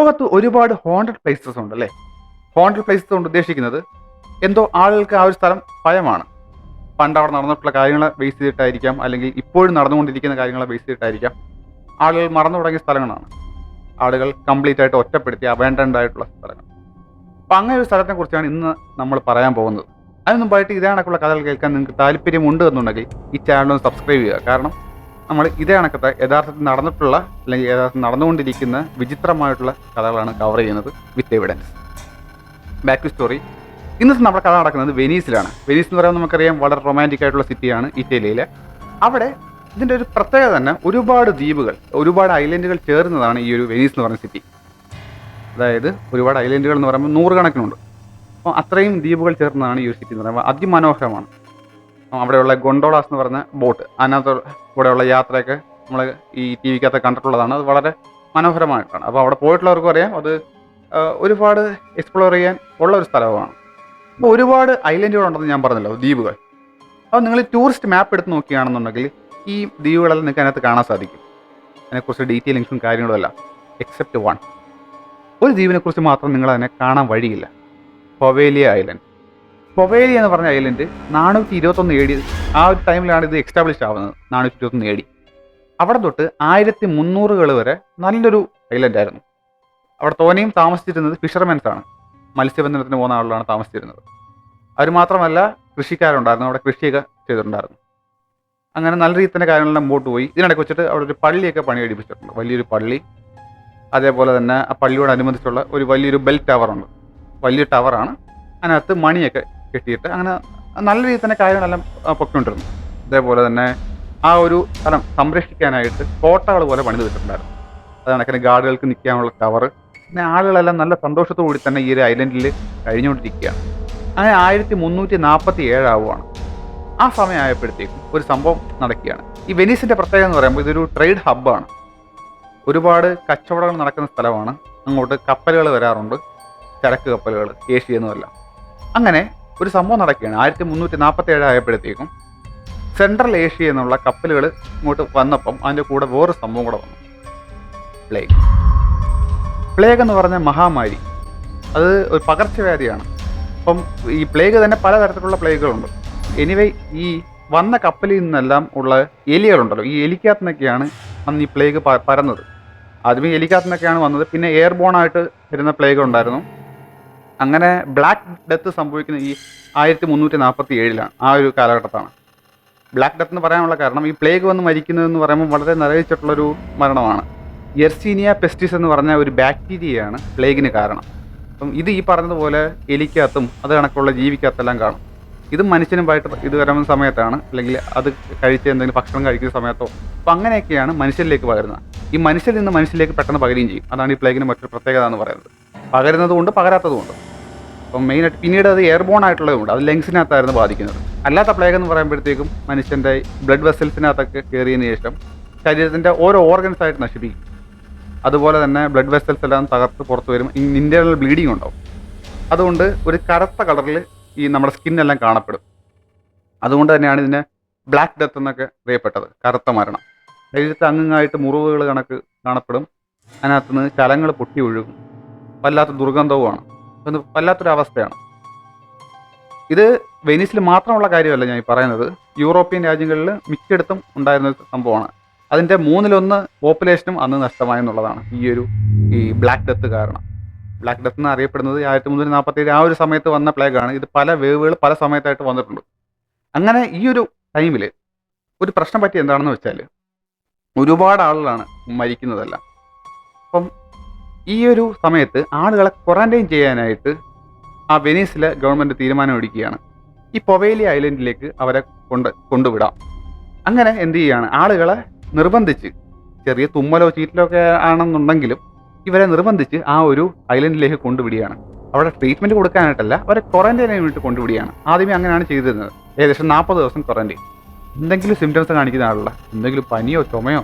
ലോകത്ത് ഒരുപാട് haunted places ഉണ്ട് അല്ലേ ഹോണ്ടഡ് പ്ലേസസ് കൊണ്ട് ഉദ്ദേശിക്കുന്നത് എന്തോ ആളുകൾക്ക് ആ ഒരു സ്ഥലം ഭയമാണ്. പണ്ട് അവിടെ നടന്നിട്ടുള്ള കാര്യങ്ങളെ ബേസ് ചെയ്തിട്ടായിരിക്കാം അല്ലെങ്കിൽ ഇപ്പോഴും നടന്നുകൊണ്ടിരിക്കുന്ന കാര്യങ്ങളെ ബേസ് ചെയ്തിട്ടായിരിക്കാം ആളുകൾ മറന്നു തുടങ്ങിയ സ്ഥലങ്ങളാണ്. ആളുകൾ കംപ്ലീറ്റ് ആയിട്ട് ഒറ്റപ്പെടുത്തി അവേണ്ടന്റായിട്ടുള്ള സ്ഥലങ്ങൾ. അപ്പം അങ്ങനെ ഒരു സ്ഥലത്തെ കുറിച്ചാണ് ഇന്ന് നമ്മൾ പറയാൻ പോകുന്നത്. അതിനുമ്പായിട്ട് ഇതേ കണക്കുള്ള കഥകൾ കേൾക്കാൻ നിങ്ങൾക്ക് താല്പര്യമുണ്ട് എന്നുണ്ടെങ്കിൽ ഈ ചാനൽ ഒന്ന് സബ്സ്ക്രൈബ് ചെയ്യുക. കാരണം നമ്മൾ ഇതേ കണക്കത്തെ യഥാർത്ഥത്തിൽ നടന്നിട്ടുള്ള അല്ലെങ്കിൽ യഥാർത്ഥത്തിൽ നടന്നുകൊണ്ടിരിക്കുന്ന വിചിത്രമായിട്ടുള്ള കഥകളാണ് കവർ ചെയ്യുന്നത് with evidence back to story ഇന്നത്തെ നമ്മുടെ കഥ നടക്കുന്നത് വെനീസിലാണ്. വെനീസ് എന്ന് പറയുമ്പോൾ നമുക്കറിയാം വളരെ റൊമാന്റിക് ആയിട്ടുള്ള സിറ്റിയാണ് ഇറ്റലിയിലെ. അവിടെ ഇതിന്റെ ഒരു പ്രത്യേകത തന്നെ ഒരുപാട് ദ്വീപുകൾ ഒരുപാട് ഐലൻഡുകൾ ചേർന്നതാണ് ഈ ഒരു വെനീസ് എന്ന് പറയുന്ന സിറ്റി അതായത് ഒരുപാട് ഐലൻഡുകൾ എന്ന് പറയുമ്പോൾ നൂറുകണക്കിനുണ്ട്. അപ്പോൾ അത്രയും ദ്വീപുകൾ ചേർന്നതാണ് ഈ ഒരു സിറ്റി എന്ന് പറയുമ്പോൾ അതിമനോഹരമാണ്. അവിടെയുള്ള ഗൊണ്ടോളാസ് എന്ന് പറഞ്ഞ ബോട്ട് അതിനകത്ത് കൂടെയുള്ള യാത്രയൊക്കെ നമ്മൾ ഈ ടി വിക്കകത്ത് കണ്ടിട്ടുള്ളതാണ്. അത് വളരെ മനോഹരമായിട്ടാണ്. അപ്പോൾ അവിടെ പോയിട്ടുള്ളവർക്കും അറിയാം. അത് ഒരുപാട് എക്സ്പ്ലോർ ചെയ്യാൻ ഉള്ള ഒരു സ്ഥലമാണ്. അപ്പോൾ ഒരുപാട് ഐലൻഡുകളുണ്ടെന്ന് ഞാൻ പറഞ്ഞല്ലോ ദ്വീപുകൾ. അപ്പോൾ നിങ്ങൾ ടൂറിസ്റ്റ് മാപ്പ് എടുത്ത് നോക്കുകയാണെന്നുണ്ടെങ്കിൽ ഈ ദ്വീപുകളെല്ലാം നിങ്ങൾക്ക് അതിനകത്ത് കാണാൻ സാധിക്കും. അതിനെക്കുറിച്ച് ഡീറ്റെയിലിങ്സും കാര്യങ്ങളും എക്സെപ്റ്റ് വൺ ഒരു ദ്വീപിനെക്കുറിച്ച് മാത്രം നിങ്ങൾ അതിനെ കാണാൻ വഴിയില്ല. പൊവേലിയ ഐലൻഡ് പൊവേലിയ എന്ന് പറഞ്ഞ ഐലൻഡ് നാനൂറ്റി ഇരുപത്തൊന്ന് ഏടി ആ ഒരു ടൈമിലാണ് ഇത് എക്സ്റ്റാബ്ലിഷ് ആവുന്നത് നാനൂറ്റി ഇരുപത്തൊന്ന് ഏടി അവിടെ തൊട്ട് ആയിരത്തി മുന്നൂറുകൾ വരെ നല്ലൊരു ഐലൻഡ് ആയിരുന്നു. അവിടെ തോനെയും താമസിച്ചിരുന്നത് ഫിഷർമെൻസ് ആണ്. മത്സ്യബന്ധനത്തിന് പോകുന്ന ആളുകളാണ് താമസിച്ചിരുന്നത്. അവർ മാത്രമല്ല കൃഷിക്കാരുണ്ടായിരുന്നു അവിടെ കൃഷിയൊക്കെ ചെയ്തിട്ടുണ്ടായിരുന്നു. അങ്ങനെ നല്ല രീതി തന്നെ കാര്യങ്ങളെല്ലാം മുമ്പോട്ട് പോയി. ഇതിനിടയ്ക്ക് വെച്ചിട്ട് അവിടെ ഒരു പള്ളിയൊക്കെ പണി കഴിപ്പിച്ചിട്ടുണ്ട് വലിയൊരു പള്ളി. അതേപോലെ തന്നെ ആ പള്ളിയോടനുബന്ധിച്ചുള്ള ഒരു വലിയൊരു ബെൽ ടവറുണ്ട് വലിയ ടവറാണ് അതിനകത്ത് മണിയൊക്കെ കെട്ടിയിട്ട് അങ്ങനെ നല്ല രീതിയിൽ തന്നെ കാര്യങ്ങളെല്ലാം ആ, പൊയ്ക്കൊണ്ടിരുന്നു. അതേപോലെ തന്നെ ആ ഒരു സ്ഥലം സംരക്ഷിക്കാനായിട്ട് കോട്ടകൾ പോലെ പണിത് വെച്ചിട്ടുണ്ടായിരുന്നു. അത് കണക്കിന് ഗാർഡുകൾക്ക് നിൽക്കാനുള്ള കവർ പിന്നെ ആളുകളെല്ലാം നല്ല സന്തോഷത്തോടുകൂടി തന്നെ ഈ ഒരു ഐലൻഡിൽ കഴിഞ്ഞുകൊണ്ടിരിക്കുകയാണ്. അങ്ങനെ ആയിരത്തി മുന്നൂറ്റി നാൽപ്പത്തി ഏഴാവുകയാണ് ആ സമയമായപ്പോഴത്തേക്കും ഒരു സംഭവം നടക്കുകയാണ്. ഈ വെനീസിന്റെ പ്രത്യേകത എന്ന് പറയുമ്പോൾ ഇതൊരു ട്രേഡ് ഹബ്ബാണ് ഒരുപാട് കച്ചവടങ്ങൾ നടക്കുന്ന സ്ഥലമാണ്. അങ്ങോട്ട് കപ്പലുകൾ വരാറുണ്ട്. ചരക്ക് കപ്പലുകൾ ഏഷ്യ എന്നുമല്ല. അങ്ങനെ ഒരു സംഭവം നടക്കുകയാണ്. ആയിരത്തി മുന്നൂറ്റി നാൽപ്പത്തി ഏഴ് ആയപ്പോഴത്തേക്കും സെൻട്രൽ ഏഷ്യ എന്നുള്ള കപ്പലുകൾ ഇങ്ങോട്ട് വന്നപ്പം അതിന്റെ കൂടെ വേറൊരു സംഭവം കൂടെ വന്നു. പ്ലേഗ് പ്ലേഗ് എന്ന് പറഞ്ഞ മഹാമാരി. അത് ഒരു പകർച്ചവ്യാധിയാണ്. അപ്പം ഈ പ്ലേഗ് തന്നെ പലതരത്തിലുള്ള പ്ലേഗുകളുണ്ട് എനിവേ ഈ വന്ന കപ്പലിൽ നിന്നെല്ലാം ഉള്ള എലികളുണ്ടല്ലോ. ഈ എലിക്കകത്തുനിന്നൊക്കെയാണ് അന്ന് ഈ പ്ലേഗ് പരന്നത്. ആദ്യമേ എലിക്കകത്തുനിന്നൊക്കെയാണ് വന്നത്. പിന്നെ എയർബോൺ ആയിട്ട് വരുന്ന പ്ലേഗ് ഉണ്ടായിരുന്നു. അങ്ങനെ ബ്ലാക്ക് ഡെത്ത് സംഭവിക്കുന്ന ഈ ആയിരത്തി മുന്നൂറ്റി നാൽപ്പത്തി ഏഴിലാണ് ആ ഒരു കാലഘട്ടത്താണ്. ബ്ലാക്ക് ഡെത്ത് എന്ന് പറയാനുള്ള കാരണം ഈ പ്ലേഗ് വന്ന് മരിക്കുന്നതെന്ന് പറയുമ്പോൾ വളരെ നിറവേച്ചിട്ടുള്ളൊരു മരണമാണ്. യെർസീനിയ പെസ്റ്റിസ് എന്ന് പറഞ്ഞ ഒരു ബാക്ടീരിയയാണ് പ്ലേഗിന് കാരണം. അപ്പം ഇത് ഈ പറഞ്ഞതുപോലെ എലിക്കകത്തും അത് കണക്കുള്ള ജീവിക്കകത്തെല്ലാം കാണും. ഇത് മനുഷ്യനുമായിട്ട് ഇത് വരുന്ന സമയത്താണ് അല്ലെങ്കിൽ അത് കഴിച്ച് എന്തെങ്കിലും ഭക്ഷണം കഴിക്കുന്ന സമയത്തോ. അപ്പം അങ്ങനെയൊക്കെയാണ് മനുഷ്യരിലേക്ക് പകരുന്നത്. ഈ മനുഷ്യരിൽ നിന്ന് മനുഷ്യരിലേക്ക് പെട്ടെന്ന് പകരുകയും ചെയ്യും. അതാണ് ഈ പ്ലേഗിന് മറ്റൊരു പ്രത്യേകത എന്ന് പറയുന്നത്. പകരുന്നതുകൊണ്ട് പകരാത്തതുകൊണ്ട്. അപ്പം മെയിനായിട്ട് പിന്നീട് അത് എയർബോൺ ആയിട്ടുള്ളതുകൊണ്ട് അത് ലങ്സിനകത്തായിരുന്നു ബാധിക്കുന്നത്. അല്ലാത്ത പ്ലേഗ് എന്ന് പറയുമ്പോഴത്തേക്കും മനുഷ്യന്റെ ബ്ലഡ് വെസൽസിനകത്തൊക്കെ കയറിയതിന് ശേഷം ശരീരത്തിന്റെ ഓരോ ഓർഗൻസ് ആയിട്ട് നശിപ്പിക്കും. അതുപോലെ തന്നെ ബ്ലഡ് വെസൽസ് എല്ലാം തകർത്ത് പുറത്ത് വരും ഇന്റേർണൽ ബ്ലീഡിങ് ഉണ്ടാവും. അതുകൊണ്ട് ഒരു കറുത്ത കളറിൽ ഈ നമ്മുടെ സ്കിന്നെല്ലാം കാണപ്പെടും. അതുകൊണ്ട് തന്നെയാണ് ഇതിനെ ബ്ലാക്ക് ഡെത്ത് എന്നൊക്കെ അറിയപ്പെട്ടത്. കറുത്ത മരണം. ശരീരത്തെ അങ്ങായിട്ട് മുറിവുകൾ കണക്ക് കാണപ്പെടും. അതിനകത്ത് നിന്ന് ചലങ്ങൾ പൊട്ടി ഒഴുകും. വല്ലാത്ത ദുർഗന്ധവുമാണ്. അത് വല്ലാത്തൊരു അവസ്ഥയാണ് ഇത് വെനീസിൽ മാത്രമുള്ള കാര്യമല്ല ഞാൻ ഈ പറയുന്നത്. യൂറോപ്യൻ രാജ്യങ്ങളിൽ മിക്കയിടത്തും ഉണ്ടായിരുന്ന സംഭവമാണ്. അതിന്റെ മൂന്നിലൊന്ന് പോപ്പുലേഷനും അന്ന് നഷ്ടമായെന്നുള്ളതാണ് ഈ ഒരു ഈ ബ്ലാക്ക് ഡെത്ത് കാരണം. ബ്ലാക്ക് ഡെത്ത് എന്ന് അറിയപ്പെടുന്നത് ആയിരത്തി മുന്നൂറ്റി നാൽപ്പത്തി ആ ഒരു സമയത്ത് വന്ന പ്ലേഗാണ് ഇത് പല വേവുകൾ പല സമയത്തായിട്ട് വന്നിട്ടുണ്ട്. അങ്ങനെ ഈ ഒരു ടൈമിൽ ഒരു പ്രശ്നം പറ്റി എന്താണെന്ന് വെച്ചാൽ ഒരുപാട് ആളുകളാണ് മരിക്കുന്നതല്ല. അപ്പം ഈ ഒരു സമയത്ത് ആളുകളെ ക്വാറന്റൈൻ ചെയ്യാനായിട്ട് ആ വെനീസിലെ ഗവൺമെന്റ് തീരുമാനമെടുക്കുകയാണ് ഈ പൊവേലി ഐലൻഡിലേക്ക് അവരെ കൊണ്ട് കൊണ്ടുവിടാം. അങ്ങനെ എന്ത് ചെയ്യുകയാണ്? ആളുകളെ നിർബന്ധിച്ച് ചെറിയ തുമ്മലോ ചീറ്റലോ ഒക്കെ ആണെന്നുണ്ടെങ്കിലും ഇവരെ നിർബന്ധിച്ച് ആ ഒരു ഐലൻഡിലേക്ക് കൊണ്ടുവിടുകയാണ്. അവിടെ ട്രീറ്റ്മെന്റ് കൊടുക്കാനായിട്ടല്ല അവരെ ക്വാറന്റൈൻ വേണ്ടി കൊണ്ടുവിടുകയാണ്. ആദ്യമേ അങ്ങനെയാണ് ചെയ്തിരുന്നത്. ഏകദേശം നാൽപ്പത് ദിവസം ക്വാറന്റൈൻ എന്തെങ്കിലും സിംറ്റംസ് കാണിക്കുന്ന ആളുള്ള എന്തെങ്കിലും പനിയോ ചുമയോ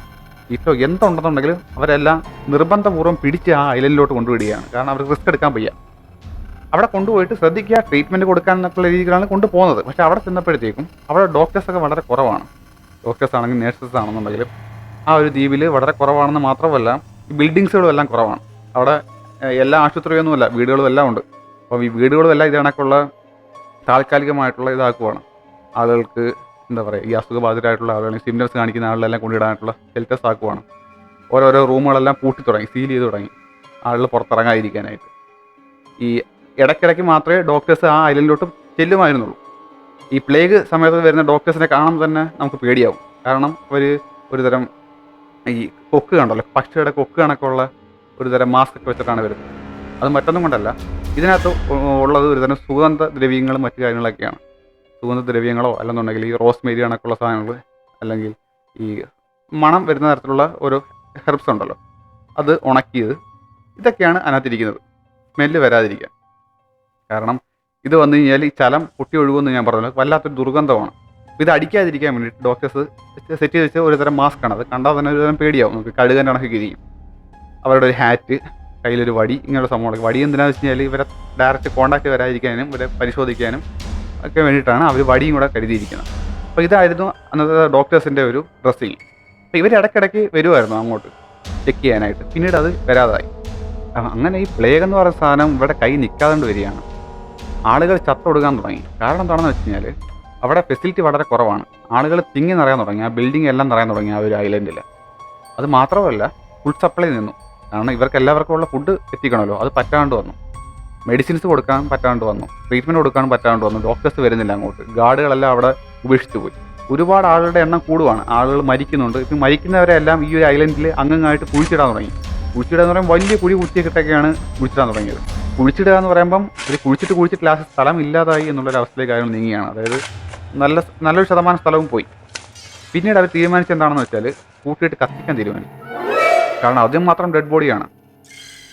ഇറ്റോ എന്തുണ്ടെന്നുണ്ടെങ്കിലും അവരെല്ലാം നിർബന്ധപൂർവം പിടിച്ച് ആ ഐലൻഡിലോട്ട് കൊണ്ടുവിടുകയാണ്. കാരണം അവർക്ക് റിസ്ക് എടുക്കാൻ വയ്യ. അവിടെ കൊണ്ടുപോയിട്ട് ശ്രദ്ധിക്കുക ട്രീറ്റ്മെന്റ് കൊടുക്കാൻ എന്നൊക്കെയുള്ള രീതിയിലാണ് കൊണ്ടുപോകുന്നത്. പക്ഷെ അവിടെ ചെന്നപ്പോഴത്തേക്കും അവിടെ ഡോക്ടേഴ്സൊക്കെ വളരെ കുറവാണ്. ഡോക്ടേഴ്സ് ആണെങ്കിൽ നേഴ്സസ് ആണെന്നുണ്ടെങ്കിലും ആ ഒരു ദ്വീപിൽ വളരെ കുറവാണെന്ന് മാത്രമല്ല ബിൽഡിങ്സുകളും എല്ലാം കുറവാണ്. അവിടെ എല്ലാ ആശുപത്രിയൊന്നുമല്ല വീടുകളും എല്ലാം ഉണ്ട്. അപ്പോൾ ഈ വീടുകളും എല്ലാം ഇത് കണക്കുള്ള താൽക്കാലികമായിട്ടുള്ള ഇതാക്കുവാണ്. ആളുകൾക്ക് എന്താ പറയുക ഈ അസുഖബാധിതരായിട്ടുള്ള ആളുകൾ സിംറ്റംസ് കാണിക്കുന്ന ആളുകളെല്ലാം കൊണ്ടിടാനായിട്ടുള്ള ഷെൽറ്റേഴ്സ് ആക്കുവാണ്. ഓരോരോ റൂമുകളെല്ലാം പൂട്ടി തുടങ്ങി സീൽ ചെയ്ത് തുടങ്ങി ആളുകൾ പുറത്തിറങ്ങാതിരിക്കാനായിട്ട്. ഈ ഇടയ്ക്കിടയ്ക്ക് മാത്രമേ ഡോക്ടേഴ്സ് ആ ഐലൻഡിലോട്ട് ചെല്ലുമായിരുന്നുള്ളൂ. ഈ പ്ലേഗ് സമയത്ത് വരുന്ന ഡോക്ടേഴ്സിനെ കാണുമ്പോൾ തന്നെ നമുക്ക് പേടിയാവും. കാരണം അവർ ഒരു തരം ഈ കൊക്ക് കണ്ടല്ലോ പക്ഷിയുടെ കൊക്ക് കണക്കുള്ള ഒരു തരം മാസ്ക് ഒക്കെ വെച്ചിട്ടാണ് വരുന്നത്. അത് മറ്റൊന്നും കൊണ്ടല്ല. ഇതിനകത്ത് ഉള്ളത് ഒരു തരം സുഗന്ധ ദ്രവ്യങ്ങളും മറ്റു കാര്യങ്ങളൊക്കെയാണ്. സുഗന്ധ ദ്രവ്യങ്ങളോ അല്ലെന്നുണ്ടെങ്കിൽ ഈ റോസ് മേരി കണക്കുള്ള സാധനങ്ങൾ അല്ലെങ്കിൽ ഈ മണം വരുന്ന തരത്തിലുള്ള ഒരു ഹെർബ്സ് ഉണ്ടല്ലോ അത് ഉണക്കിയത് ഇതൊക്കെയാണ് അതിനകത്തിരിക്കുന്നത്. സ്മെല്ല് വരാതിരിക്കാൻ. കാരണം ഇത് വന്നു കഴിഞ്ഞാൽ ഈ ചലം പൊട്ടി ഒഴുകുമെന്ന് ഞാൻ പറഞ്ഞല്ലോ വല്ലാത്തൊരു ദുർഗന്ധമാണ്. ഇത് അടിക്കാതിരിക്കാൻ വേണ്ടി ഡോക്ടേഴ്സ് സെറ്റ് ചെയ്ത് വെച്ച ഒരു തരം മാസ്ക് ആണ്. അത് കണ്ടാൽ തന്നെ ഒരു തരം പേടിയാവും. നമുക്ക് കഴുകൻ കണക്കൊക്കെ ഇരിക്കും. അവരുടെ ഒരു ഹാറ്റ് കയ്യിലൊരു വടി ഇങ്ങനെയുള്ള സംഭവങ്ങളൊക്കെ. വടി എന്തിനാണെന്ന് വെച്ച് കഴിഞ്ഞാൽ ഇവരെ ഡയറക്റ്റ് കോണ്ടാക്ട് വരാതിരിക്കാനും ഇവരെ പരിശോധിക്കാനും ഒക്കെ വേണ്ടിയിട്ടാണ് അവർ വടിയും കൂടെ കരുതിയിരിക്കുന്നത്. അപ്പോൾ ഇതായിരുന്നു അന്നത്തെ ഡോക്ടേഴ്സിന്റെ ഒരു ഡ്രസ്സിങ് അപ്പോൾ ഇവർ ഇടയ്ക്കിടയ്ക്ക് വരുമായിരുന്നു അങ്ങോട്ട് ചെക്ക് ചെയ്യാനായിട്ട്. പിന്നീട് അത് വരാതായി. അങ്ങനെ ഈ പ്ലേഗ് എന്ന് പറയുന്ന സാധനം ഇവിടെ കൈ നിൽക്കാതെ വരികയാണ്. ആളുകൾ ചത്തൊടുക്കാൻ തുടങ്ങി. കാരണം എന്താണെന്ന് വെച്ച് കഴിഞ്ഞാൽ അവിടെ ഫെസിലിറ്റി വളരെ കുറവാണ്. ആളുകൾ തിങ്ങി നിറയാൻ തുടങ്ങി. ആ ബിൽഡിംഗ് എല്ലാം നിറയാൻ തുടങ്ങി ആ ഒരു ഐലൻഡിൽ അത് മാത്രമല്ല ഫുഡ് സപ്ലൈ നിന്നു. കാരണം ഇവർക്ക് എല്ലാവർക്കും ഉള്ള ഫുഡ് എത്തിക്കണമല്ലോ. അത് പറ്റാണ്ട് വന്നു. മെഡിസിൻസ് കൊടുക്കാൻ പറ്റാണ്ട് വന്നു. ട്രീറ്റ്മെന്റ് കൊടുക്കാൻ പറ്റാണ്ട് വന്നു. ഡോക്ടേഴ്സ് വരുന്നില്ല അങ്ങോട്ട്. ഗാർഡുകളെല്ലാം അവിടെ ഉപേക്ഷിച്ച് പോയി. ഒരുപാട് ആളുകളുടെ എണ്ണം കൂടുവാണ്. ആളുകൾ മരിക്കുന്നുണ്ട്. ഇപ്പം മരിക്കുന്നവരെല്ലാം ഈ ഒരു ഐലൻഡിൽ അങ്ങങ്ങായിട്ട് കുഴിച്ചിടാൻ തുടങ്ങി. കുഴിച്ചിടുക എന്ന് പറയുമ്പോൾ വലിയ കുഴി കുത്തിയൊക്കെയാണ് കുഴിച്ചിടാൻ തുടങ്ങിയത്. കുഴിച്ചിടുക എന്ന് പറയുമ്പം ഒരു കുഴിച്ചിട്ട് കുഴിച്ചിട്ട് ലാസ്റ്റ് സ്ഥലം ഇല്ലാതായി എന്നുള്ളൊരു അവസ്ഥയിലേക്ക് അയാൾ നീങ്ങിയാണ് അതായത് നല്ല നല്ലൊരു ശതമാനം സ്ഥലവും പോയി. പിന്നീട് അവർ തീരുമാനിച്ചെന്താണെന്ന് വെച്ചാൽ കൂട്ടിയിട്ട് കത്തിക്കാൻ തീരുമാനിച്ചു. കാരണം അതും മാത്രം ഡെഡ് ബോഡിയാണ്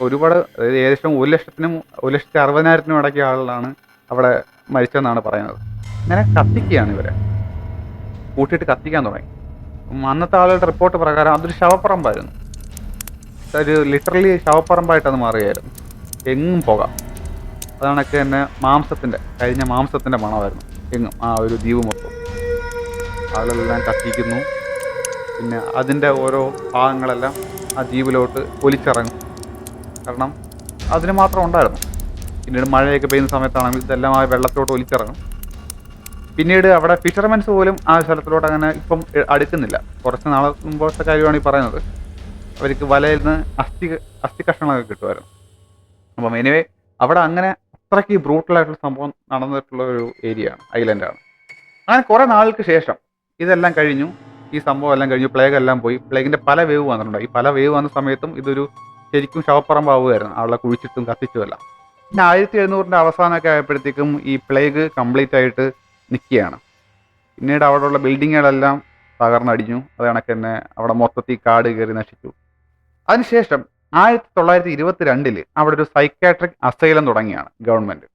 ഒരുപാട് അതായത് ഏകദേശം ഒരു ലക്ഷത്തിനും ഒരു ലക്ഷത്തി അറുപതിനായിരത്തിനും ഇടയ്ക്ക് ആളുകളാണ് അവിടെ മരിച്ചതെന്നാണ് പറയുന്നത്. അങ്ങനെ കത്തിക്കുകയാണ് ഇവരെ. കൂട്ടിയിട്ട് കത്തിക്കാൻ തുടങ്ങി. അന്നത്തെ ആളുകളുടെ റിപ്പോർട്ട് പ്രകാരം അതൊരു ശവപ്പറമ്പായിരുന്നു. ഒരു ലിറ്ററലി ശവപ്പറമ്പായിട്ട് അത് മാറുകയായിരുന്നു. എങ്ങും പോകാം. അതാണൊക്കെ തന്നെ മാംസത്തിന്റെ കഴിഞ്ഞ മാംസത്തിന്റെ മണമായിരുന്നു. എങ്ങും ആ ഒരു ദ്വീപ് മൊത്തം. ആളുകളെല്ലാം കത്തിക്കുന്നു. പിന്നെ അതിന്റെ ഓരോ ഭാഗങ്ങളെല്ലാം ആ ദ്വീപിലോട്ട് ഒലിച്ചിറങ്ങും. കാരണം അതിന് മാത്രം ഉണ്ടായിരുന്നു. പിന്നീട് മഴയൊക്കെ പെയ്യുന്ന സമയത്താണെങ്കിൽ ഇതെല്ലാം ആ വെള്ളത്തിലോട്ട് ഒലിച്ചിറങ്ങും. പിന്നീട് അവിടെ ഫിഷർമെൻസ് പോലും ആ സ്ഥലത്തിലോട്ട് അങ്ങനെ ഇപ്പം അടുക്കുന്നില്ല. കുറച്ച് നാളെ മുമ്പോഴത്തെ കാര്യമാണ് ഈ പറയുന്നത്. അവർക്ക് വലയിൽ നിന്ന് അസ്ഥി അസ്ഥി കഷ്ണങ്ങളൊക്കെ കിട്ടുമായിരുന്നു. അപ്പം എനിവേ അവിടെ അങ്ങനെ അത്രയ്ക്ക് ബ്രൂട്ടലായിട്ടുള്ള സംഭവം നടന്നിട്ടുള്ള ഒരു ഏരിയ ആണ് ഐലൻഡാണ് അങ്ങനെ കുറേ നാൾക്ക് ശേഷം ഇതെല്ലാം കഴിഞ്ഞു. ഈ സംഭവം എല്ലാം കഴിഞ്ഞു. പ്ലേഗ് എല്ലാം പോയി. പ്ലേഗിന്റെ പല വേവ് വന്നിട്ടുണ്ട്. ഈ പല വേവ് വന്ന സമയത്തും ഇതൊരു ശരിക്കും ശവപ്പറമ്പാവുമായിരുന്നു അവളെ കുഴിച്ചിട്ടും കത്തിച്ചുമല്ല പിന്നെ ആയിരത്തി എഴുന്നൂറിന്റെ അവസാനമൊക്കെ ആയപ്പോഴത്തേക്കും ഈ പ്ലേഗ് കംപ്ലീറ്റ് ആയിട്ട് നിൽക്കുകയാണ് പിന്നീട് അവിടെയുള്ള ബിൽഡിങ്ങുകളെല്ലാം തകർന്നടിഞ്ഞു. അത് കണക്ക് തന്നെ അവിടെ മൊത്തത്തിൽ കാട് കയറി നശിച്ചു. അതിനുശേഷം ആയിരത്തി തൊള്ളായിരത്തി ഇരുപത്തി രണ്ടിൽ അവിടെ ഒരു സൈക്കാട്രിക് അസൈലം തുടങ്ങിയാണ് ഗവൺമെന്റ്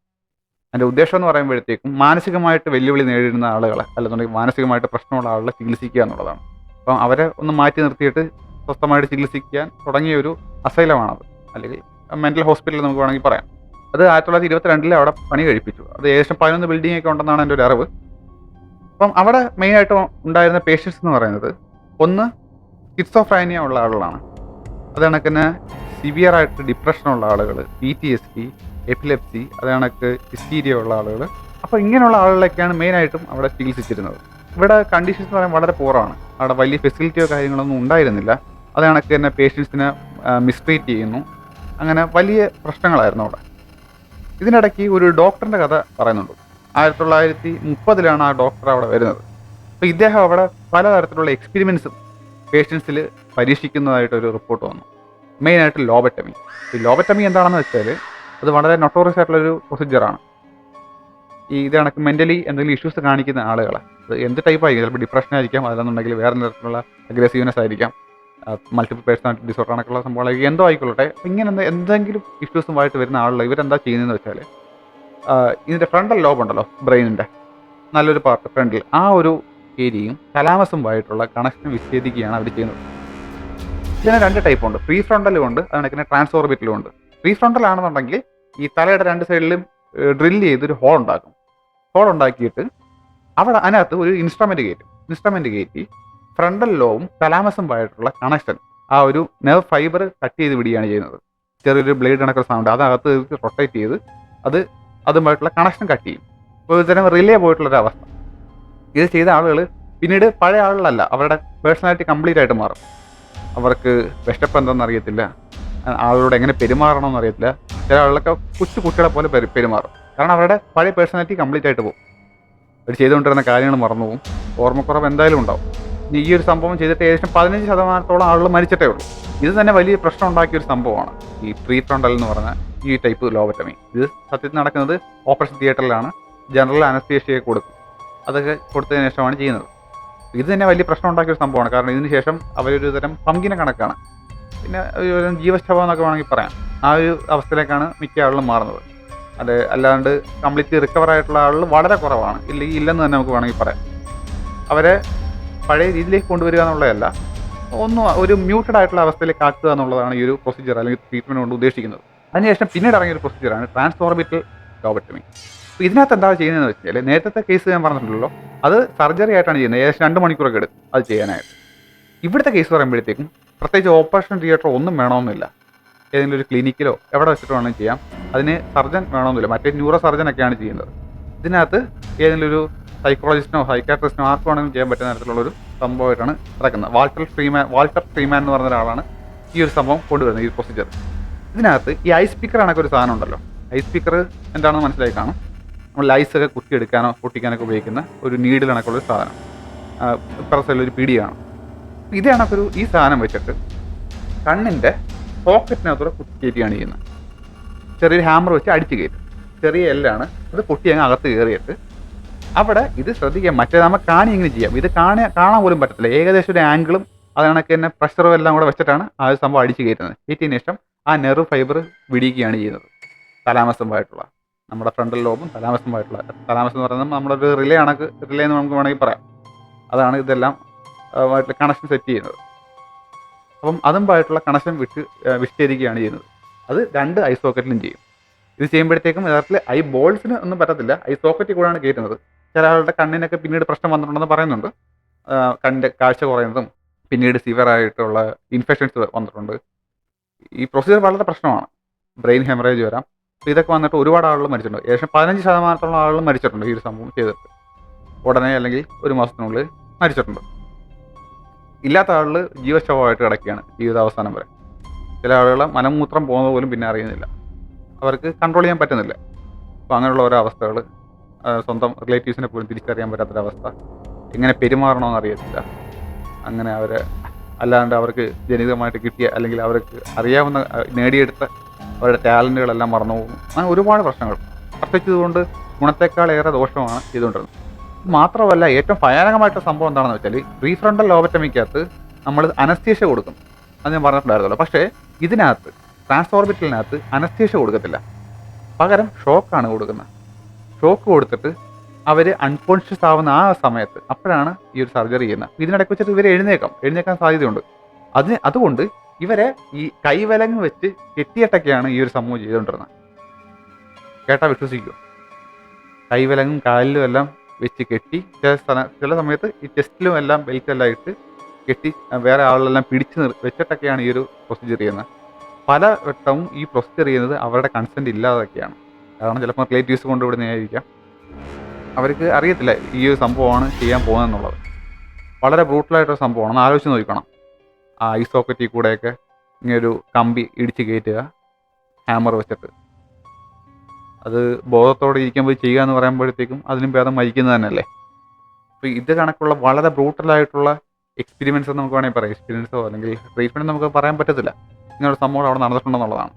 അതിന്റെ ഉദ്ദേശം എന്ന് പറയുമ്പോഴത്തേക്കും മാനസികമായിട്ട് വെല്ലുവിളി നേരിടുന്ന ആളുകളെ അല്ലെന്നുണ്ടെങ്കിൽ മാനസികമായിട്ട് പ്രശ്നമുള്ള ആളുകളെ ചികിത്സിക്കുക എന്നുള്ളതാണ്. അപ്പം അവരെ ഒന്ന് മാറ്റി നിർത്തിയിട്ട് സ്വസ്ഥമായിട്ട് ചികിത്സിക്കാൻ തുടങ്ങിയ ഒരു അസൈലമാണത്. അല്ലെങ്കിൽ മെന്റൽ ഹോസ്പിറ്റൽ നമുക്ക് വേണമെങ്കിൽ പറയാം. അത് ആയിരത്തി തൊള്ളായിരത്തി ഇരുപത്തി രണ്ടിൽ അവിടെ പണി കഴിപ്പിച്ചു. അത് ഏകദേശം പതിനൊന്ന് ബിൽഡിംഗ് ഒക്കെ ഉണ്ടെന്നാണ് എന്റെ ഒരു അറിവ്. അപ്പം അവിടെ മെയിൻ ആയിട്ട് ഉണ്ടായിരുന്ന പേഷ്യൻസ് എന്ന് പറയുന്നത് ഒന്ന് കിറ്റ്സോഫ്രാനിയ ഉള്ള ആളുകളാണ്. അത് കണക്കിന് സിവിയർ ആയിട്ട് ഡിപ്രഷനുള്ള ആളുകൾ P T S D epilepsy അത് കണക്ക് ഹിസ്റ്റീരിയ ഉള്ള ആളുകൾ അപ്പോൾ ഇങ്ങനെയുള്ള ആളുകളൊക്കെയാണ് മെയിനായിട്ടും അവിടെ ചികിത്സിച്ചിരുന്നത്. ഇവിടെ കണ്ടീഷൻസ് എന്ന് പറയുമ്പോൾ വളരെ പോറാണ് അവിടെ വലിയ ഫെസിലിറ്റിയോ കാര്യങ്ങളൊന്നും ഉണ്ടായിരുന്നില്ല. അത് കണക്ക് തന്നെ പേഷ്യൻസിനെ മിസ്ട്രീറ്റ് ചെയ്യുന്നു. അങ്ങനെ വലിയ പ്രശ്നങ്ങളായിരുന്നു അവിടെ. ഇതിനിടയ്ക്ക് ഒരു ഡോക്ടറിന്റെ കഥ പറയുന്നുണ്ട്. ആയിരത്തി തൊള്ളായിരത്തി മുപ്പതിലാണ് ആ ഡോക്ടർ അവിടെ വരുന്നത്. അപ്പോൾ ഇദ്ദേഹം അവിടെ പലതരത്തിലുള്ള എക്സ്പീരിമെൻസും പേഷ്യൻസിൽ പരീക്ഷിക്കുന്നതായിട്ടൊരു റിപ്പോർട്ട് വന്നു. മെയിനായിട്ട് ലോബറ്റമി ഈ ലോബറ്റമി എന്താണെന്ന് വെച്ചാൽ അത് വളരെ നൊട്ടോറിയസ് ആയിട്ടുള്ളൊരു പ്രൊസീജിയറാണ് ഈ ഇത് കണക്ക് മെന്റലി എന്തെങ്കിലും ഇഷ്യൂസ് കാണിക്കുന്ന ആളുകളെ. അത് എന്ത് ടൈപ്പായിരിക്കും ചിലപ്പോൾ ഡിപ്രഷൻ ആയിരിക്കാം അതല്ലെന്നുണ്ടെങ്കിൽ വേറെ തരത്തിലുള്ള അഗ്രസീവ്നെസ് ആയിരിക്കാം. മൾട്ടിപ്പിൾ പേഴ്സണാലിറ്റി ഡിസോർഡർ കണക്കുള്ള സംഭവങ്ങൾ എന്തോ ആയിക്കൊള്ളട്ടെ. ഇങ്ങനെ എന്ത് എന്തെങ്കിലും ഇഷ്യൂസുമായിട്ട് വരുന്ന ആളുകൾ ഇവരെന്താ ചെയ്യുന്നതെന്ന് വെച്ചാൽ ഇതിന്റെ ഫ്രണ്ടൽ ലോബ് ഉണ്ടല്ലോ ബ്രെയിനിന്റെ നല്ലൊരു പാർട്ട് ഫ്രണ്ടിൽ ആ ഒരു ഏരിയയും കലാമസുമായിട്ടുള്ള കണക്ഷൻ വിച്ഛേദിക്കുകയാണ് അവർ ചെയ്യുന്നത്. ഇതിന് രണ്ട് ടൈപ്പ് ഉണ്ട്. പ്രീ ഫ്രണ്ടലും ഉണ്ട് അതിനൊക്കെ ട്രാൻസ് ട്രാൻസ്ഫോർബിറ്റലും ഉണ്ട്. പ്രീ ഫ്രണ്ടൽ ആണെന്നുണ്ടെങ്കിൽ ഈ തലയുടെ രണ്ട് സൈഡിലും ഡ്രില്ല് ചെയ്ത് ഒരു ഹോൾ ഉണ്ടാക്കും. ഹോൾ ഉണ്ടാക്കിയിട്ട് അവിടെ അതിനകത്ത് ഒരു ഇൻസ്ട്രുമെന്റ് കയറ്റും. ഇൻസ്ട്രുമെന്റ് കയറ്റി ഫ്രണ്ടൽ ലോവും തലാമസുമായിട്ടുള്ള കണക്ഷൻ ആ ഒരു നെർവ് ഫൈബർ കട്ട് ചെയ്ത് വിടുകയാണ് ചെയ്യുന്നത്. ചെറിയൊരു ബ്ലേഡ് കണക്കൊരു സൗണ്ട് അതകത്ത് റൊട്ടേറ്റ് ചെയ്ത് അത് അതുമായിട്ടുള്ള കണക്ഷൻ കട്ട് ചെയ്യും. ഒരു തരം റിലേ പോയിട്ടുള്ളൊരു അവസ്ഥ. ഇത് ചെയ്ത ആളുകൾ പിന്നീട് പഴയ ആളുകളല്ല അവരുടെ പേഴ്സണാലിറ്റി കംപ്ലീറ്റ് ആയിട്ട് മാറും. അവർക്ക് വിശപ്പ് എന്തെന്ന് അറിയത്തില്ല. ആളുകളോട് എങ്ങനെ പെരുമാറണമെന്ന് അറിയത്തില്ല. ചില ആളുകളൊക്കെ കൊച്ചു കുട്ടികളെ പോലെ പെരു- പെരുമാറും. കാരണം അവരുടെ പഴയ പേഴ്സണാലിറ്റി കംപ്ലീറ്റ് ആയിട്ട് പോകും. അവർ ചെയ്തുകൊണ്ടിരുന്ന കാര്യങ്ങൾ മറന്നു പോകും. ഓർമ്മക്കുറവ് എന്തായാലും ഉണ്ടാവും. ഈ ഒരു സംഭവം ചെയ്തിട്ട് ഏകദേശം പതിനഞ്ച് ശതമാനത്തോളം ആളുകൾ മരിച്ചിട്ടേ ഉള്ളൂ. ഇത് തന്നെ വലിയ പ്രശ്നം ഉണ്ടാക്കിയ ഒരു സംഭവമാണ്. ഈ പ്രീ ഫ്രണ്ടൽ എന്ന് പറഞ്ഞ ഈ ടൈപ്പ് ലോബറ്റമി. ഇത് സത്യത്തിൽ നടക്കുന്നത് ഓപ്പറേഷൻ തിയേറ്ററിലാണ്. ജനറൽ അനസ്തേഷ്യയെ കൊടുക്കും. അതൊക്കെ കൊടുത്തതിന് ശേഷമാണ് ചെയ്യുന്നത്. ഇത് തന്നെ വലിയ പ്രശ്നം ഉണ്ടാക്കിയ ഒരു സംഭവമാണ്. കാരണം ഇതിന് ശേഷം അവരൊരു തരം പങ്കിന കണക്കാണ്. പിന്നെ ഒരു തരം എന്നൊക്കെ വേണമെങ്കിൽ പറയാം. ആ ഒരു അവസ്ഥയിലേക്കാണ് മിക്ക ആളുകളും മാറുന്നത്. അത് അല്ലാണ്ട് കംപ്ലീറ്റ് റിക്കവർ ആയിട്ടുള്ള ആളുകൾ വളരെ കുറവാണ്. ഇല്ലെങ്കിൽ ഇല്ലെന്ന് തന്നെ നമുക്ക് വേണമെങ്കിൽ പറയാം. അവരെ പഴയ രീതിയിലേക്ക് കൊണ്ടുവരിക എന്നുള്ളതല്ല ഒന്നും ഒരു മ്യൂട്ടഡ് ആയിട്ടുള്ള അവസ്ഥയിലേക്ക് ആക്കുക എന്നുള്ളതാണ് ഈ ഒരു പ്രൊസീജിയർ അല്ലെങ്കിൽ ട്രീറ്റ്മെന്റ് കൊണ്ട് ഉദ്ദേശിക്കുന്നത്. അതിനുശേഷം പിന്നീട് ഇറങ്ങിയ ഒരു പ്രൊസീജിയറാണ് ട്രാൻസ്ഫോർബിറ്റൽ ലോബറ്റമി അപ്പോൾ ഇതിനകത്ത് എന്താ ചെയ്യുന്നതെന്ന് വെച്ചാൽ നേരത്തെ കേസ് ഞാൻ പറഞ്ഞിട്ടുണ്ടല്ലോ അത് സർജറി ആയിട്ടാണ് ചെയ്യുന്നത് ഏകദേശം രണ്ട് മണിക്കൂറൊക്കെ എടുക്കും അത് ചെയ്യാനായിട്ട്. ഇവിടുത്തെ കേസ് പറയുമ്പോഴത്തേക്കും പ്രത്യേകിച്ച് ഓപ്പറേഷൻ തിയേറ്റർ ഒന്നും വേണമെന്നില്ല. ഏതെങ്കിലും ഒരു ക്ലിനിക്കിലോ എവിടെ വെച്ചിട്ട് വേണമെങ്കിലും ചെയ്യാം. അതിന് സർജൻ വേണമെന്നില്ല. മറ്റേ ന്യൂറോ സർജനൊക്കെയാണ് ചെയ്യുന്നത്. ഇതിനകത്ത് ഏതെങ്കിലും ഒരു സൈക്കോളജിസ്റ്റിനോ സൈക്കാട്രിസ്റ്റിനോ ആർക്കും വേണമെങ്കിലും ചെയ്യാൻ പറ്റുന്ന തരത്തിലുള്ള ഒരു സംഭവമായിട്ടാണ് നടക്കുന്നത്. വാൾട്ടർ ഫ്രീമാൻ വാൾട്ടർ ഫ്രീമാൻ എന്ന് പറഞ്ഞ ഒരാളാണ് ഈ ഒരു സംഭവം കൊണ്ടുവരുന്നത് ഈ പ്രൊസീജിയർ ഇതിനകത്ത് ഈ ഐ സ്പീക്കർ കണക്ക് ഒരു സാധനം ഉണ്ടല്ലോ. ഐ സ്പീക്കർ എന്താണെന്ന് മനസ്സിലായി കാണും. നമ്മൾ ലൈസ് ഒക്കെ കുത്തിയെടുക്കാനോ പൊട്ടിക്കാനൊക്കെ ഉപയോഗിക്കുന്ന ഒരു നീഡിൽ കണക്കുള്ള ഒരു സാധനം ഇപ്പുറത്തുള്ള ഒരു പിടിയാണ് ഇത് ഈ സാധനം വെച്ചിട്ട് കണ്ണിന്റെ പോക്കറ്റിനകത്തൂടെ കുത്തിക്കയറ്റുകയാണ് ചെയ്യുന്നത് ചെറിയൊരു ഹാമർ വെച്ച് അടിച്ച് കയറ്റും. ചെറിയ എല്ലാണ് അത് പൊട്ടി അങ്ങ് അകത്ത് കയറിയിട്ട് അവിടെ ഇത് ശ്രദ്ധിക്കാം മറ്റേ നമ്മൾ കാണി ഇങ്ങനെ ചെയ്യാം. ഇത് കാണാൻ കാണാൻ പോലും പറ്റത്തില്ല. ഏകദേശം ഒരു ആംഗിളും അത് കണക്ക് തന്നെ പ്രഷറും എല്ലാം കൂടെ വെച്ചിട്ടാണ് ആ ഒരു സംഭവം അടിച്ചു കയറ്റുന്നത്. കയറ്റിയതിന് ശേഷം ആ നെർവ് ഫൈബർ വിടിയിക്കുകയാണ് ചെയ്യുന്നത്. തലാമസമായിട്ടുള്ള നമ്മുടെ ഫ്രണ്ടൽ ലോബും തലാമസമായിട്ടുള്ള തലാമസം എന്ന് പറയുന്നത് നമ്മുടെ ഒരു റിലേ ആണ് റിലേ എന്ന് നമുക്ക് വേണമെങ്കിൽ പറയാം. അതാണ് ഇതെല്ലാം കണക്ഷൻ സെറ്റ് ചെയ്യുന്നത്. അപ്പം അതുമായിട്ടുള്ള കണക്ഷൻ വിട്ട് വിച്ഛേദിക്കുകയാണ് ചെയ്യുന്നത്. അത് രണ്ട് ഐ സോക്കറ്റിലും ചെയ്യും. ഇത് ചെയ്യുമ്പോഴത്തേക്കും യഥാർത്ഥത്തിൽ ഐ ബോൾസിന് ഒന്നും പറ്റത്തില്ല. ഐ സോക്കറ്റിൽ കൂടെയാണ് കയറ്റുന്നത്. ചില ആളുടെ കണ്ണിനൊക്കെ പിന്നീട് പ്രശ്നം വന്നിട്ടുണ്ടെന്ന് പറയുന്നുണ്ട്. കണ്ണിന്റെ കാഴ്ച കുറയുന്നതും പിന്നീട് സിവിയർ ആയിട്ടുള്ള ഇൻഫെക്ഷൻസ് വന്നിട്ടുണ്ട്. ഈ പ്രൊസീജിയർ വളരെ പ്രശ്നമാണ്. ബ്രെയിൻ ഹെമറേജ് വരാം. അപ്പോൾ ഇതൊക്കെ വന്നിട്ട് ഒരുപാട് ആളുകൾ മരിച്ചിട്ടുണ്ട്. ഏകദേശം പതിനഞ്ച് ശതമാനത്തോളം ആളുകൾ മരിച്ചിട്ടുണ്ട് ഈ ഒരു സംഭവം ചെയ്തിട്ട്. ഉടനെ അല്ലെങ്കിൽ ഒരു മാസത്തിനുള്ളിൽ മരിച്ചിട്ടുണ്ട്. ഇല്ലാത്ത ആളുകൾ ജീവശവമായിട്ട് കിടക്കുകയാണ് ജീവിതാവസാനം വരെ. ചില ആളുകൾ മലമൂത്രം പോകുന്നത് പോലും പിന്നെ അറിയുന്നില്ല. അവർക്ക് കൺട്രോൾ ചെയ്യാൻ പറ്റുന്നില്ല. അപ്പോൾ അങ്ങനെയുള്ള ഓരോ അവസ്ഥകൾ സ്വന്തം റിലേറ്റീവ്സിനെ പോലും തിരിച്ചറിയാൻ പറ്റാത്തൊരവസ്ഥ. എങ്ങനെ പെരുമാറണമെന്ന് അറിയത്തില്ല. അങ്ങനെ അവർ അല്ലാണ്ട് അവർക്ക് ജനിതമായിട്ട് കിട്ടിയ അല്ലെങ്കിൽ അവർക്ക് അറിയാവുന്ന നേടിയെടുത്ത അവരുടെ ടാലന്റുകളെല്ലാം മറന്നു പോകും അങ്ങനെ ഒരുപാട് പ്രശ്നങ്ങൾ ഗുണത്തേക്കാൾ ഏറെ ദോഷമാണ് ചെയ്തുകൊണ്ടിരുന്നത്. മാത്രമല്ല ഏറ്റവും ഭയാനകമായിട്ടുള്ള സംഭവം എന്താണെന്ന് വെച്ചാൽ റീഫ്രണ്ടൽ ലോബറ്റമിക്കകത്ത് നമ്മൾ അനസ്തീഷ കൊടുക്കും അത് ഞാൻ പറഞ്ഞിട്ടുണ്ടായിരുന്നല്ലോ. പക്ഷേ ഇതിനകത്ത് ട്രാൻസ്ഫോർബിറ്റലിനകത്ത് അനസ്തീഷ കൊടുക്കത്തില്ല. പകരം ഷോക്കാണ് കൊടുക്കുന്നത്. ഷോക്ക് കൊടുത്തിട്ട് അവർ അൺകോൺഷ്യസ് ആവുന്ന ആ സമയത്ത് അപ്പോഴാണ് ഈ ഒരു സർജറി ചെയ്യുന്നത്. ഇതിനിടയ്ക്ക് വെച്ചിട്ട് ഇവരെ എഴുന്നേക്കാം എഴുന്നേക്കാൻ സാധ്യതയുണ്ട്. അതിന് അതുകൊണ്ട് ഇവരെ ഈ കൈവലങ്ങ് വെച്ച് കെട്ടിയിട്ടൊക്കെയാണ് ഈ ഒരു സംഭവം ചെയ്തുകൊണ്ടിരുന്നത്. കേട്ടാ വിശ്വസിക്കുക കൈവലങ്ങും കാലിലും എല്ലാം വെച്ച് കെട്ടി ചില സ്ഥല ചില സമയത്ത് ഈ ചെസ്റ്റിലും എല്ലാം ബെൽറ്റെല്ലാം ഇട്ട് കെട്ടി വേറെ ആളുകളെല്ലാം പിടിച്ച് വെച്ചിട്ടൊക്കെയാണ് ഈ ഒരു പ്രൊസീജിയർ ചെയ്യുന്നത്. പല വട്ടവും ഈ പ്രൊസീജിയർ ചെയ്യുന്നത് അവരുടെ കൺസെന്റ് ഇല്ലാതൊക്കെയാണ് കാരണം ചിലപ്പോൾ റിലേറ്റീവ്സ് കൊണ്ടുവിടുന്നതായിരിക്കാം. അവർക്ക് അറിയത്തില്ല ഈ ഒരു സംഭവമാണ് ചെയ്യാൻ പോകുന്നതെന്നുള്ളത്. വളരെ ബ്രൂട്ടലായിട്ടൊരു സംഭവമാണ്. ഒന്ന് ആലോചിച്ച് നോക്കണം. ആ ഐസ് സോക്കറ്റിൽ കൂടെയൊക്കെ ഇങ്ങനൊരു കമ്പി ഇടിച്ച് കയറ്റുക ഹാമർ വെച്ചിട്ട്. അത് ബോധത്തോടെ ഇരിക്കുമ്പോൾ ചെയ്യുക എന്ന് പറയുമ്പോഴത്തേക്കും അതിനും ഭേദം മരിക്കുന്നത് തന്നെയല്ലേ? അപ്പോൾ ഇത് കണക്കുള്ള വളരെ ബ്രൂട്ടലായിട്ടുള്ള എക്സ്പീരിയൻസ് നമുക്ക് വേണമെങ്കിൽ പറയാം. എക്സ്പീരിയൻസോ അല്ലെങ്കിൽ ട്രീറ്റ്മെന്റ് നമുക്ക് പറയാൻ പറ്റത്തില്ല. ഇങ്ങനൊരു സംഭവം അവിടെ നടന്നിട്ടുണ്ടെന്നുള്ളതാണ്.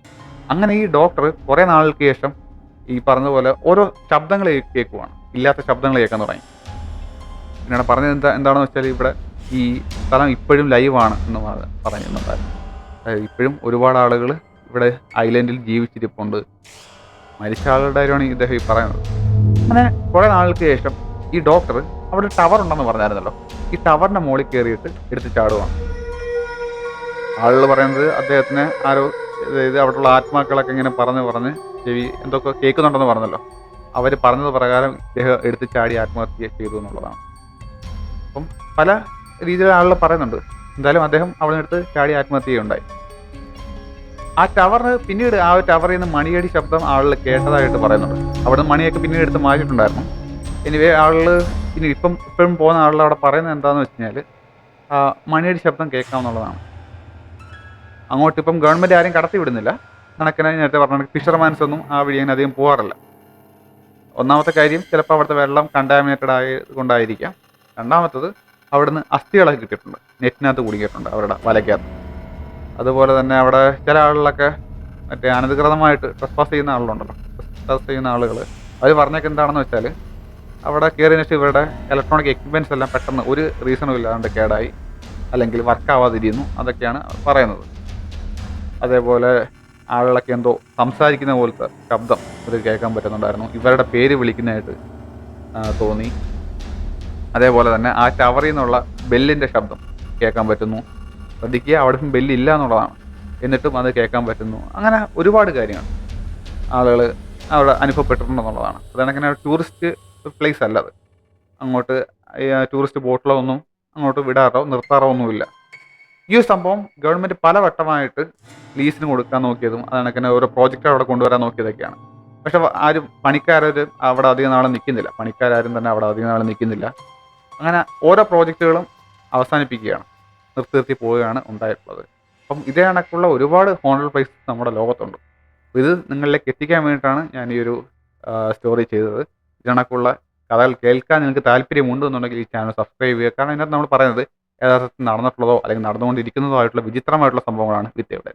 അങ്ങനെ ഈ ഡോക്ടർ കുറേ നാളുകൾക്ക് ശേഷം ഈ പറഞ്ഞതുപോലെ ഓരോ ശബ്ദങ്ങൾ കേൾക്കുവാണ്. ഇല്ലാത്ത ശബ്ദങ്ങൾ കേൾക്കാൻ തുടങ്ങി. പിന്നീട് പറഞ്ഞത് എന്താ എന്താണെന്ന് വെച്ചാൽ ഇവിടെ ഈ സ്ഥലം ഇപ്പോഴും ലൈവാണ് എന്ന് പറഞ്ഞിട്ടുണ്ടായിരുന്നു അതായത് ഇപ്പോഴും ഒരുപാട് ആളുകൾ ഇവിടെ ഐലൻഡിൽ ജീവിച്ചിരിപ്പുണ്ട്. മരിച്ച ആളുടെ കാര്യമാണ് ഇദ്ദേഹം ഈ പറയുന്നത്. അങ്ങനെ കുറേ നാളുകൾക്ക് ശേഷം ഈ ഡോക്ടർ അവിടെ ടവർ ഉണ്ടെന്ന് പറഞ്ഞായിരുന്നല്ലോ. ഈ ടവറിന്റെ മുകളിൽ കയറിയിട്ട് എടുത്ത് ചാടുവാണ്. ആളുകൾ പറയുന്നത് അദ്ദേഹത്തിന് ആരോ അതായത് അവിടെയുള്ള ആത്മാക്കളൊക്കെ ഇങ്ങനെ പറഞ്ഞ് പറഞ്ഞ് ചെവി എന്തൊക്കെ കേൾക്കുന്നുണ്ടെന്ന് പറഞ്ഞല്ലോ. അവർ പറഞ്ഞത് പ്രകാരം ഇദ്ദേഹം എടുത്ത് ചാടി ആത്മഹത്യ ചെയ്തു എന്നുള്ളതാണ്. അപ്പം പല രീതിയിലുള്ള ആളുകൾ പറയുന്നുണ്ട്. എന്തായാലും അദ്ദേഹം അവിടെ നിന്ന് എടുത്ത് ചാടി ആത്മഹത്യ ഉണ്ടായി ആ ടവറിന് പിന്നീട് ആ ടവറിൽ നിന്ന് മണിയടി ശബ്ദം ആളുകൾ കേട്ടതായിട്ട് പറയുന്നുണ്ട്. അവിടെ മണിയൊക്കെ പിന്നീട് എടുത്ത് മാറ്റിയിട്ടുണ്ടായിരുന്നു. എനിവേ ആളുകൾ ഇനി ഇപ്പം ഇപ്പോഴും പോകുന്ന ആളുകൾ അവിടെ പറയുന്നത് എന്താണെന്ന് വെച്ച് കഴിഞ്ഞാൽ മണിയടി ശബ്ദം കേൾക്കാമെന്നുള്ളതാണ് അങ്ങോട്ട് ഇപ്പം ഗവൺമെന്റ് ആരും കടത്തി വിടുന്നില്ല. കണക്കിന് നേരത്തെ പറഞ്ഞ ഫിഷർമാൻസ് ഒന്നും ആ വഴി അങ്ങനെ അധികം പോകാറില്ല ഒന്നാമത്തെ കാര്യം ചിലപ്പോൾ അവിടുത്തെ വെള്ളം കണ്ടാമിനേറ്റഡ് ആയതുകൊണ്ടായിരിക്കാം രണ്ടാമത്തത് അവിടുന്ന് അസ്ഥികളൊക്കെ കിട്ടിയിട്ടുണ്ട്. നെറ്റിനകത്ത് കുടുങ്ങിയിട്ടുണ്ട് അവരുടെ വലയ്ക്കകത്ത്. അതുപോലെ തന്നെ അവിടെ ചില ആളുകളൊക്കെ മറ്റേ അനധികൃതമായിട്ട് ട്രസ്പാസ് ചെയ്യുന്ന ആളുകളുണ്ടല്ലോ. ട്രസ്പാസ് ചെയ്യുന്ന ആളുകൾ അവർ പറഞ്ഞൊക്കെ എന്താണെന്ന് വെച്ചാൽ അവിടെ കയറിയതിനു ഇവരുടെ ഇലക്ട്രോണിക് എക്യുപ്മെന്റ്സ് എല്ലാം പെട്ടെന്ന് ഒരു റീസണും ഇല്ലാണ്ട് കേടായി. അല്ലെങ്കിൽ വർക്ക് ആവാതിരിക്കുന്നു. അതൊക്കെയാണ് പറയുന്നത്. അതേപോലെ ആളുകളൊക്കെ എന്തോ സംസാരിക്കുന്ന പോലത്തെ ശബ്ദം ഇത് കേൾക്കാൻ പറ്റുന്നുണ്ടായിരുന്നു. ഇവരുടെ പേര് വിളിക്കുന്നതായിട്ട് തോന്നി. അതേപോലെ തന്നെ ആ ടവറിൽ നിന്നുള്ള ബെല്ലിന്റെ ശബ്ദം കേൾക്കാൻ പറ്റുന്നു. ശ്രദ്ധിക്കുക അവിടെ ബെല്ല് ഇല്ല എന്നുള്ളതാണ്. എന്നിട്ടും അത് കേൾക്കാൻ പറ്റുന്നു. അങ്ങനെ ഒരുപാട് കാര്യങ്ങൾ ആളുകൾ അവിടെ അനുഭവപ്പെട്ടിട്ടുണ്ടെന്നുള്ളതാണ്. അതാണെങ്കിൽ ടൂറിസ്റ്റ് പ്ലേസ് അല്ല അത്. അങ്ങോട്ട് ടൂറിസ്റ്റ് ബോട്ടിലോ ഒന്നും അങ്ങോട്ട് വിടാറോ നിർത്താറോ ഒന്നുമില്ല. ഈ ഒരു സംഭവം പല പലവട്ടമായിട്ട് ലീസിന് കൊടുക്കാൻ നോക്കിയതും അതാണ് ഓരോ പ്രോജക്റ്റ് അവിടെ കൊണ്ടുവരാൻ നോക്കിയതൊക്കെയാണ്. പക്ഷെ ആരും പണിക്കാരും അവിടെ അധികം നാളെ നിൽക്കുന്നില്ല പണിക്കാരും തന്നെ അവിടെ അധികം നാളെ നിൽക്കുന്നില്ല അങ്ങനെ ഓരോ പ്രോജക്റ്റുകളും അവസാനിപ്പിക്കുകയാണ്. നിർത്തി നിർത്തി പോവുകയാണ് ഉണ്ടായിട്ടുള്ളത്. അപ്പം ഇതേ കണക്കുള്ള ഒരുപാട് ഹോണൽ പ്രൈസ് നമ്മുടെ ലോകത്തുണ്ട്. ഇത് നിങ്ങളിലേക്ക് എത്തിക്കാൻ വേണ്ടിയിട്ടാണ് ഞാൻ ഈ ഒരു സ്റ്റോറി ചെയ്തത്. ഇതിനക്കുള്ള കഥകൾ കേൾക്കാൻ നിങ്ങൾക്ക് താല്പര്യമുണ്ട് എന്നുണ്ടെങ്കിൽ ഈ ചാനൽ സബ്സ്ക്രൈബ് ചെയ്യുക. കാരണം ഇതിനകത്ത് നമ്മൾ പറയുന്നത് യഥാർത്ഥത്തിൽ നടന്നിട്ടുള്ളതോ അല്ലെങ്കിൽ നടന്നുകൊണ്ടിരിക്കുന്നതോ ആയിട്ടുള്ള വിചിത്രമായിട്ടുള്ള സംഭവങ്ങളാണ് വിദ്യയുടെ.